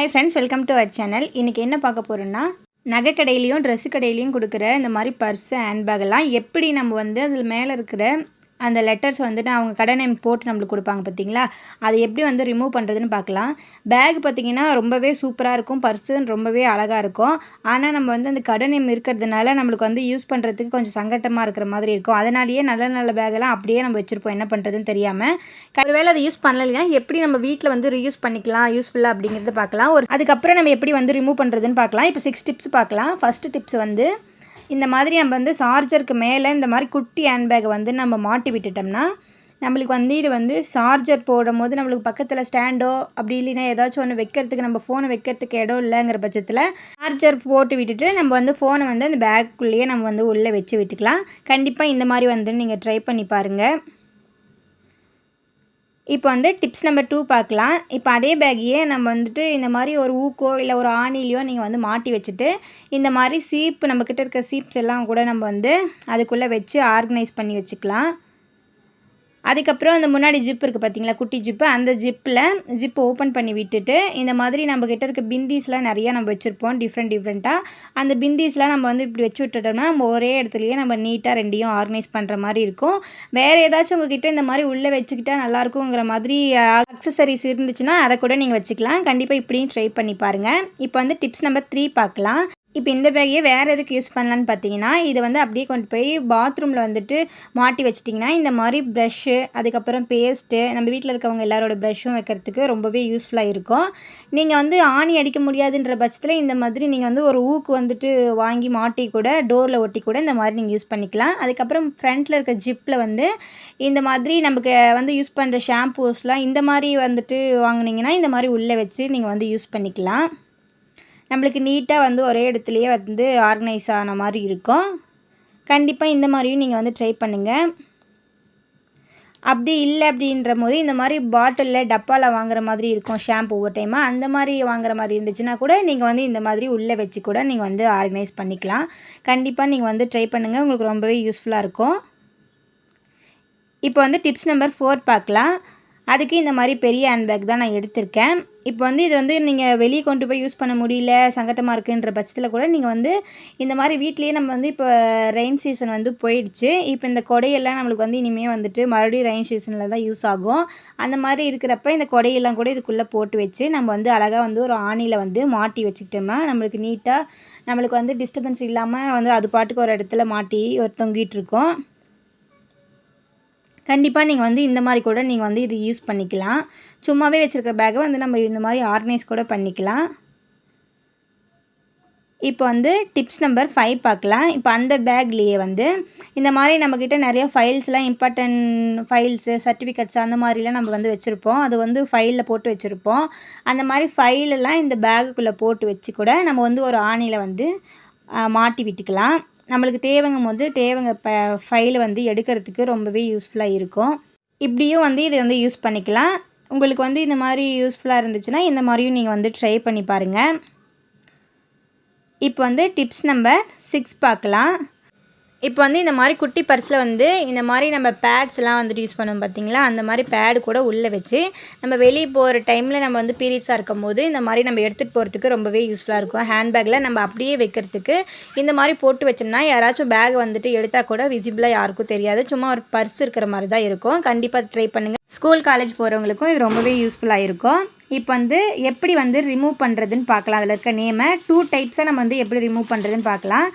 Hi friends welcome to our channel இன்றைக்கி என்ன பார்க்க போகிறோன்னா நகை கடையிலையும் ட்ரெஸ்ஸு கடையிலையும் கொடுக்குற இந்த மாதிரி பர்ஸு ஹேண்ட்பேக்கெல்லாம் எப்படி நம்ம வந்து அதில் மேலே இருக்கிற அந்த லெட்டர்ஸ் வந்துட்டு அவங்க கடை நேம் போட்டு நம்மளுக்கு கொடுப்பாங்க பார்த்தீங்களா? அதை எப்படி வந்து ரிமூவ் பண்ணுறதுன்னு பார்க்கலாம். பேக் பார்த்திங்கன்னா ரொம்பவே சூப்பராக இருக்கும். பர்ஸு ரொம்பவே அழகாக இருக்கும். ஆனால் நம்ம வந்து அந்த கடை நேம் இருக்கிறதுனால நம்மளுக்கு வந்து யூஸ் பண்ணுறதுக்கு கொஞ்சம் சங்கட்டமாக இருக்கிற மாதிரி இருக்கும். அதனாலேயே நல்ல நல்ல பேக்கெல்லாம் அப்படியே நம்ம வச்சுருப்போம். என்ன பண்ணுறதுன்னு தெரியாமல் ஒருவேளை அதை யூஸ் பண்ணலைன்னா எப்படி நம்ம வீட்டில் வந்து ரீயூஸ் பண்ணிக்கலாம்? யூஸ்ஃபுல்லாக அப்படிங்கிறத பார்க்கலாம். ஒரு அதுக்கப்புறம் நம்ம எப்படி வந்து ரிமூவ் பண்ணுறதுன்னு பார்க்கலாம். இப்போ சிக்ஸ் டிப்ஸ் பார்க்கலாம். ஃபஸ்ட்டு டிப்ஸ் வந்து இந்த மாதிரி நம்ம வந்து சார்ஜருக்கு மேலே இந்த மாதிரி குட்டி ஹேண்ட்பேக்கை வந்து நம்ம மாட்டி விட்டுட்டோம்னா நம்மளுக்கு வந்து இது வந்து சார்ஜர் போடும் போது நம்மளுக்கு பக்கத்தில் ஸ்டாண்டோ அப்படி இல்லைன்னா ஏதாச்சும் ஒன்று வைக்கிறதுக்கு நம்ம ஃபோனை வைக்கிறதுக்கு இடம் இல்லைங்கிற பட்சத்தில் சார்ஜர் போட்டு விட்டுட்டு நம்ம வந்து ஃபோனை வந்து அந்த பேக்குள்ளேயே நம்ம வந்து உள்ளே வச்சு விட்டுக்கலாம். கண்டிப்பாக இந்த மாதிரி வந்து நீங்கள் ட்ரை பண்ணி பாருங்கள் இப்போ வந்து டிப்ஸ் நம்பர் டூ பார்க்கலாம். இப்போ அதே பேக்கையே நம்ம வந்துட்டு இந்த மாதிரி ஒரு ஊக்கோ இல்லை ஒரு ஆணிலையோ நீங்கள் வந்து மாட்டி வச்சுட்டு இந்த மாதிரி சீப்பு நம்மக்கிட்ட இருக்க சீப்ஸ் எல்லாம் கூட நம்ம வந்து அதுக்குள்ளே வச்சு ஆர்கனைஸ் பண்ணி வச்சுக்கலாம். அதுக்கப்புறம் அந்த முன்னாடி ஜிப் இருக்குது பார்த்தீங்களா குட்டி ஜிப்பு அந்த ஜிப்பில் ஜிப்பை ஓப்பன் பண்ணி விட்டுட்டு இந்த மாதிரி நம்ம கிட்ட இருக்க பிந்திஸ்லாம் நிறையா நம்ம வச்சுருப்போம் டிஃப்ரெண்ட் டிஃப்ரெண்ட்டாக அந்த பிந்திஸ்லாம் நம்ம வந்து இப்படி வச்சு விட்டுட்டோம்னா நம்ம ஒரே இடத்துலையே நம்ம நீட்டாக ரெண்டையும் ஆர்கனைஸ் பண்ணுற மாதிரி இருக்கும். வேறு ஏதாச்சும் உங்ககிட்ட இந்த மாதிரி உள்ளே வச்சுக்கிட்டா நல்லாயிருக்குங்கிற மாதிரி அக்சசரிஸ் இருந்துச்சுன்னா அதை கூட நீங்கள் வச்சுக்கலாம். கண்டிப்பாக இப்படியும் ட்ரை பண்ணி பாருங்கள் இப்போ வந்து டிப்ஸ் நம்பர் த்ரீ பார்க்கலாம். இப்போ இந்த பேக்கையே வேறு எதுக்கு யூஸ் பண்ணலான்னு பார்த்தீங்கன்னா இதை வந்து அப்படியே கொண்டு போய் பாத்ரூமில் வந்துட்டு மாட்டி வச்சிட்டிங்கன்னா இந்த மாதிரி ப்ரஷ்ஷு அதுக்கப்புறம் பேஸ்ட்டு நம்ம வீட்டில் இருக்கவங்க எல்லாரோட ப்ரஷ்ஷும் வைக்கிறதுக்கு ரொம்பவே யூஸ்ஃபுல்லாக இருக்கும். நீங்கள் வந்து ஆணி அடிக்க முடியாதுன்ற பட்சத்தில் இந்த மாதிரி நீங்கள் வந்து ஒரு ஊக்கு வந்துட்டு வாங்கி மாட்டி கூட டோரில் ஒட்டி கூட இந்த மாதிரி நீங்கள் யூஸ் பண்ணிக்கலாம். அதுக்கப்புறம் ஃப்ரண்ட்டில் இருக்க ஜிப்பில் வந்து இந்த மாதிரி நமக்கு வந்து யூஸ் பண்ணுற ஷாம்பூஸ்லாம் இந்த மாதிரி வந்துட்டு வாங்கினீங்கன்னா இந்த மாதிரி உள்ளே வச்சு நீங்கள் வந்து யூஸ் பண்ணிக்கலாம். நம்மளுக்கு நீட்டாக வந்து ஒரே இடத்துலையே வந்து ஆர்கனைஸ் ஆன மாதிரி இருக்கும். கண்டிப்பாக இந்த மாதிரியும் நீங்கள் வந்து ட்ரை பண்ணுங்கள் அப்படி இல்லை அப்படின்ற போது இந்த மாதிரி பாட்டிலில் டப்பாவில் வாங்குற மாதிரி இருக்கும் ஷாம்பு ஒவ்வொரு டைமாக அந்த மாதிரி வாங்குற மாதிரி இருந்துச்சுன்னா கூட நீங்கள் வந்து இந்த மாதிரி உள்ளே வச்சு கூட நீங்கள் வந்து ஆர்கனைஸ் பண்ணிக்கலாம். கண்டிப்பாக நீங்கள் வந்து ட்ரை பண்ணுங்கள் உங்களுக்கு ரொம்பவே யூஸ்ஃபுல்லாக இருக்கும். இப்போ வந்து டிப்ஸ் நம்பர் ஃபோர் பார்க்கலாம். அதுக்கு இந்த மாதிரி பெரிய ஹேண்ட்பேக் தான் நான் எடுத்திருக்கேன். இப்போ வந்து இது வந்து நீங்கள் வெளியே கொண்டு போய் யூஸ் பண்ண முடியல சங்கட்டமாக இருக்குன்ற பட்சத்தில் கூட நீங்கள் வந்து இந்த மாதிரி வீட்லேயே நம்ம வந்து இப்போ ரெயின் சீசன் வந்து போயிடுச்சு. இப்போ இந்த கொடையெல்லாம் நம்மளுக்கு வந்து இனிமேல் வந்துட்டு மறுபடியும் ரெயின் சீசனில் தான் யூஸ் ஆகும். அந்த மாதிரி இருக்கிறப்ப இந்த கொடையெல்லாம் கூட இதுக்குள்ளே போட்டு வச்சு நம்ம வந்து அழகாக வந்து ஒரு ஆணியில் வந்து மாட்டி வச்சுக்கிட்டோம்னா நம்மளுக்கு நீட்டாக நம்மளுக்கு வந்து டிஸ்டர்பன்ஸ் இல்லாமல் வந்து அது பாட்டுக்கு ஒரு இடத்துல மாட்டி ஒரு தொங்கிட்டு இருக்கோம். கண்டிப்பாக நீங்கள் வந்து இந்த மாதிரி கூட நீங்கள் வந்து இது யூஸ் பண்ணிக்கலாம். சும்மாவே வச்சுருக்க பேக்கை வந்து நம்ம இந்த மாதிரி ஆர்கனைஸ் கூட பண்ணிக்கலாம். இப்போ வந்து டிப்ஸ் நம்பர் ஃபைவ் பார்க்கலாம். இப்போ அந்த பேக்லேயே வந்து இந்த மாதிரி நம்மக்கிட்ட நிறைய ஃபைல்ஸ்லாம் இம்பார்ட்டன்ட் ஃபைல்ஸு சர்டிஃபிகேட்ஸ் அந்த மாதிரிலாம் நம்ம வந்து வச்சுருப்போம். அது வந்து ஃபைலில் போட்டு வச்சுருப்போம். அந்த மாதிரி ஃபைலெல்லாம் இந்த பேகுக்குள்ளே போட்டு வச்சு கூட நம்ம வந்து ஒரு ஆணியில் வந்து மாட்டி விட்டுக்கலாம். நம்மளுக்கு தேவைங்கும் போது தேவைங்க ப ஃபைல் வந்து எடுக்கிறதுக்கு ரொம்பவே யூஸ்ஃபுல்லாக இருக்கும். இப்படியும் வந்து இதை வந்து யூஸ் பண்ணிக்கலாம். உங்களுக்கு வந்து இந்த மாதிரி யூஸ்ஃபுல்லாக இருந்துச்சுன்னா இந்த மாதிரியும் நீங்கள் வந்து ட்ரை பண்ணி பாருங்கள் இப்போ வந்து டிப்ஸ் நம்பர் சிக்ஸ் பார்க்கலாம். இப்போ வந்து இந்த மாதிரி குட்டி பர்ஸில் வந்து இந்த மாதிரி நம்ம பேட்ஸ்லாம் வந்துட்டு யூஸ் பண்ணுவோம் பார்த்தீங்களா? அந்த மாதிரி பேடு கூட உள்ளே வச்சு நம்ம வெளியே போகிற டைமில் நம்ம வந்து பீரியட்ஸாக இருக்கும் போது இந்த மாதிரி நம்ம எடுத்துகிட்டு போகிறதுக்கு ரொம்பவே யூஸ்ஃபுல்லாக இருக்கும். ஹேண்ட்பேக்கில் நம்ம அப்படியே வைக்கிறதுக்கு இந்த மாதிரி போட்டு வச்சோம்னா யாராச்சும் பேக் வந்துட்டு எடுத்தால் கூட விசிபிளாக யாருக்கும் தெரியாது. சும்மா ஒரு பர்ஸ் இருக்கிற மாதிரி தான் இருக்கும். கண்டிப்பாக ட்ரை பண்ணுங்கள் ஸ்கூல் காலேஜ் போகிறவங்களுக்கும் இது ரொம்பவே யூஸ்ஃபுல்லாக இருக்கும். இப்போ வந்து எப்படி வந்து ரிமூவ் பண்ணுறதுன்னு பார்க்கலாம். அதில் இருக்க நேமை டூ டைப்ஸாக நம்ம வந்து எப்படி ரிமூவ் பண்ணுறதுன்னு பார்க்கலாம்.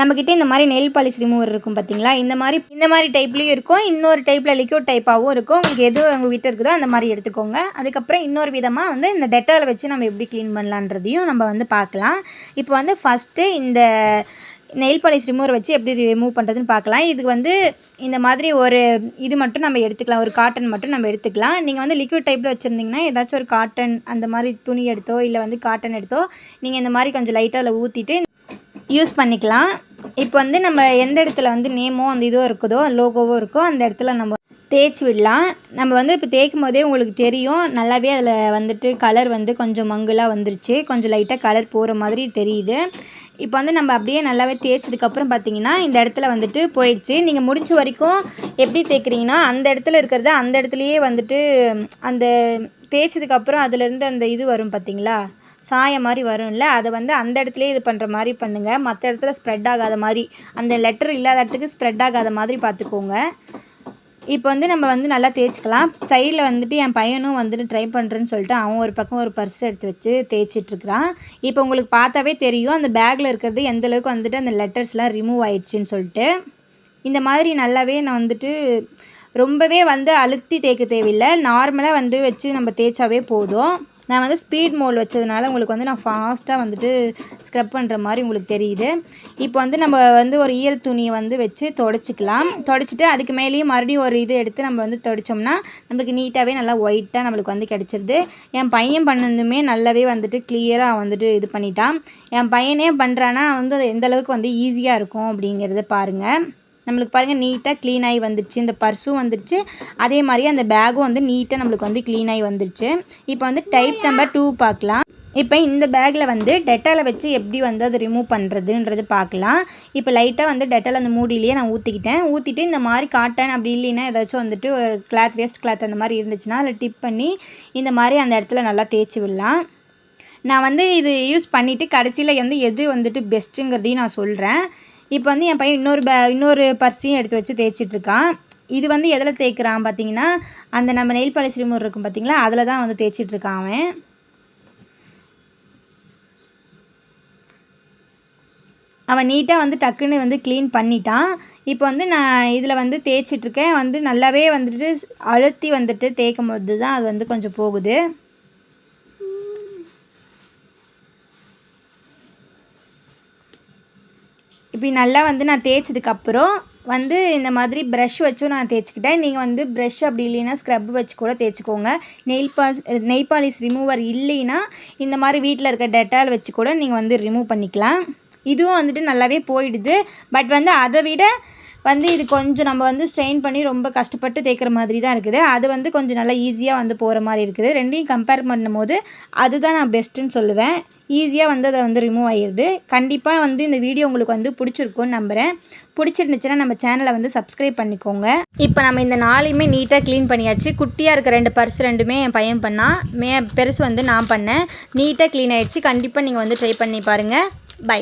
நம்மக்கிட்ட இந்த மாதிரி நெல் பாலிஷ் ரிமூவர் இருக்கும் பார்த்தீங்களா இந்த மாதிரி இந்த மாதிரி டைப்லேயும் இருக்கும். இன்னொரு டைப்பில் லிக்யூட் டைப்பாகவும் இருக்கும். உங்களுக்கு எது உங்ககிட்ட இருக்குதோ அந்த மாதிரி எடுத்துக்கோங்க. அதுக்கப்புறம் இன்னொரு விதமாக வந்து இந்த டெட்டாலை வச்சு நம்ம எப்படி க்ளீன் பண்ணலான்றதையும் நம்ம வந்து பார்க்கலாம். இப்போ வந்து ஃபஸ்ட்டு இந்த நெயில் பாலிஷ் ரிமூவர் வச்சு எப்படி ரிமூவ் பண்ணுறதுன்னு பார்க்கலாம். இதுக்கு வந்து இந்த மாதிரி ஒரு இது மட்டும் நம்ம எடுத்துக்கலாம். ஒரு காட்டன் மட்டும் நம்ம எடுத்துக்கலாம். நீங்கள் வந்து லிக்விட் டைப்பில் வச்சுருந்தீங்கன்னா ஏதாச்சும் ஒரு காட்டன் அந்த மாதிரி துணி எடுத்தோ இல்லை வந்து காட்டன் எடுத்தோ நீங்கள் இந்த மாதிரி கொஞ்சம் லைட்டாக அதில் ஊற்றிட்டு யூஸ் பண்ணிக்கலாம். இப்போ வந்து நம்ம எந்த இடத்துல வந்து நேமோ அந்த இதோ இருக்குதோ லோகோவோ இருக்கோ அந்த இடத்துல நம்ம தேய்ச்சி விடலாம். நம்ம வந்து இப்போ தேய்க்கும் போதே உங்களுக்கு தெரியும். நல்லாவே அதில் வந்துட்டு கலர் வந்து கொஞ்சம் மங்குலாக வந்துருச்சு. கொஞ்சம் லைட்டாக கலர் போகிற மாதிரி தெரியுது. இப்போ வந்து நம்ம அப்படியே நல்லாவே தேய்ச்சதுக்கப்புறம் பார்த்தீங்கன்னா இந்த இடத்துல வந்துட்டு போயிடுச்சு. நீங்கள் முடிஞ்ச வரைக்கும் எப்படி தேய்க்கிறீங்கன்னா அந்த இடத்துல இருக்கிறத அந்த இடத்துலையே வந்துட்டு அந்த தேய்ச்சதுக்கப்புறம் அதுலேருந்து அந்த இது வரும் பார்த்தீங்களா சாயம் மாதிரி வரும்ல அதை வந்து அந்த இடத்துலையே இது பண்ணுற மாதிரி பண்ணுங்கள் மற்ற இடத்துல ஸ்ப்ரெட் ஆகாத மாதிரி அந்த லெட்டர் இல்லாத இடத்துக்கு ஸ்ப்ரெட் ஆகாத மாதிரி பார்த்துக்கோங்க இப்போ வந்து நம்ம வந்து நல்லா தேய்ச்சிக்கலாம். சைடில் வந்துட்டு என் பையனும் வந்துட்டு ட்ரை பண்ணுறேன்னு சொல்லிட்டு அவன் ஒரு பக்கம் ஒரு பர்ஸ் எடுத்து வச்சு தேய்ச்சிட்ருக்கிறான் இப்போ உங்களுக்கு பார்த்தாவே தெரியும் அந்த பேக்கில் இருக்கிறது எந்த அளவுக்கு வந்துட்டு அந்த லெட்டர்ஸ்லாம் ரிமூவ் ஆயிடுச்சுன்னு சொல்லிட்டு. இந்த மாதிரி நல்லாவே நான் வந்துட்டு ரொம்பவே வந்து அழுத்தி தேய்க்க தேவையில்லை. நார்மலாக வந்து வச்சு நம்ம தேய்ச்சாவே போதும். நான் வந்து ஸ்பீட் மோல் வச்சதுனால உங்களுக்கு வந்து நான் ஃபாஸ்ட்டாக வந்துட்டு ஸ்க்ரப் பண்ணுற மாதிரி உங்களுக்கு தெரியுது. இப்போ வந்து நம்ம வந்து ஒரு ஈர துணியை வந்து வச்சு தொடச்சிக்கலாம். தொடச்சிட்டு அதுக்கு மேலேயும் மறுபடியும் ஒரு இது எடுத்து நம்ம வந்து தொடச்சோம்னா நம்மளுக்கு நீட்டாகவே நல்லா ஒயிட்டாக நம்மளுக்கு வந்து கிடச்சிருது. என் பையன் பண்ணதுமே நல்லாவே வந்துட்டு கிளியராக வந்துட்டு இது பண்ணிட்டான். என் பையனே பண்ணுறான்னா வந்து அது எந்த அளவுக்கு வந்து ஈஸியாக இருக்கும் அப்படிங்கிறத பாருங்கள் நம்மளுக்கு பாருங்கள் நீட்டாக க்ளீன் ஆகி வந்துருச்சு. இந்த பர்ஸும் வந்துருச்சு. அதே மாதிரி அந்த பேகும் வந்து நீட்டாக நம்மளுக்கு வந்து க்ளீன் ஆகி வந்துருச்சு. இப்போ வந்து டைப் நம்பர் டூ பார்க்கலாம். இப்போ இந்த பேக்கில் வந்து டெட்டாலை வச்சு எப்படி வந்து அதை ரிமூவ் பண்ணுறதுன்றது பார்க்கலாம். இப்போ லைட்டாக வந்து டெட்டால் அந்த மூடியிலேயே நான் ஊற்றிக்கிட்டேன் ஊற்றிட்டு இந்த மாதிரி காட்டன் அப்படி இல்லைன்னா ஏதாச்சும் வந்துட்டு ஒரு கிளாத் வேஸ்ட் கிளாத் அந்த மாதிரி இருந்துச்சுன்னா அதில் டிப் பண்ணி இந்த மாதிரி அந்த இடத்துல நல்லா தேய்ச்சி விடலாம். நான் வந்து இது யூஸ் பண்ணிவிட்டு கடைசியில் வந்து எது வந்துட்டு பெஸ்ட்டுங்கிறதையும் நான் சொல்கிறேன் இப்போ வந்து என் பையன் இன்னொரு பே இன்னொரு பர்ஸையும் எடுத்து வச்சு தேய்ச்சிட்ருக்கான். இது வந்து எதில் தேய்க்கிறான் பார்த்தீங்கன்னா அந்த நம்ம நெயில் பாலிஷ் ரிமூவர் இருக்கும் பார்த்தீங்களா அதில் தான் வந்து தேய்ச்சிட்ருக்கான் அவன். அவன் நீட்டாக வந்து டக்குன்னு வந்து க்ளீன் பண்ணிட்டான். இப்போ வந்து நான் இதில் வந்து தேய்ச்சிட்ருக்கேன். வந்து நல்லாவே வந்துட்டு அழுத்தி வந்துட்டு தேய்க்கும் போது தான் அது வந்து கொஞ்சம் போகுது. இப்படி நல்லா வந்து நான் தேய்ச்சதுக்கப்புறம் வந்து இந்த மாதிரி ப்ரஷ் வச்சும் நான் தேய்ச்சிக்கிட்டேன். நீங்கள் வந்து ப்ரஷ் அப்படி இல்லைன்னா ஸ்க்ரப் வச்சு கூட தேய்ச்சிக்கோங்க. நெயில் பாஸ் நெய் பாலிஷ் ரிமூவர் இல்லைன்னா இந்த மாதிரி வீட்டில் இருக்க டெட்டால் வச்சு கூட நீங்கள் வந்து ரிமூவ் பண்ணிக்கலாம். இதுவும் வந்துட்டு நல்லாவே போயிடுது. பட் வந்து அதை விட வந்து இது கொஞ்சம் நம்ம வந்து ஸ்ட்ரெயின் பண்ணி ரொம்ப கஷ்டப்பட்டு தேய்க்கிற மாதிரி தான் இருக்குது. அது வந்து கொஞ்சம் நல்லா ஈஸியாக வந்து போகிற மாதிரி இருக்குது. ரெண்டையும் கம்பேர் பண்ணும்போது அதுதான் நான் பெஸ்ட்டுன்னு சொல்லுவேன். ஈஸியாக வந்து அதை வந்து ரிமூவ் ஆகிடுது கண்டிப்பாக வந்து இந்த வீடியோ உங்களுக்கு வந்து பிடிச்சிருக்குன்னு நம்புகிறேன் பிடிச்சிருந்துச்சுன்னா நம்ம சேனலை வந்து சப்ஸ்கிரைப் பண்ணிக்கோங்க. இப்போ நம்ம இந்த நாளையுமே நீட்டாக க்ளீன் பண்ணியாச்சு. குட்டியாக இருக்க ரெண்டு பர்ஸ் ரெண்டுமே என் பையன் பண்ணால் மே பெருசு வந்து நான் பண்ணேன். நீட்டாக க்ளீன் ஆகிடுச்சு கண்டிப்பாக நீங்கள் வந்து ட்ரை பண்ணி பாருங்கள் பை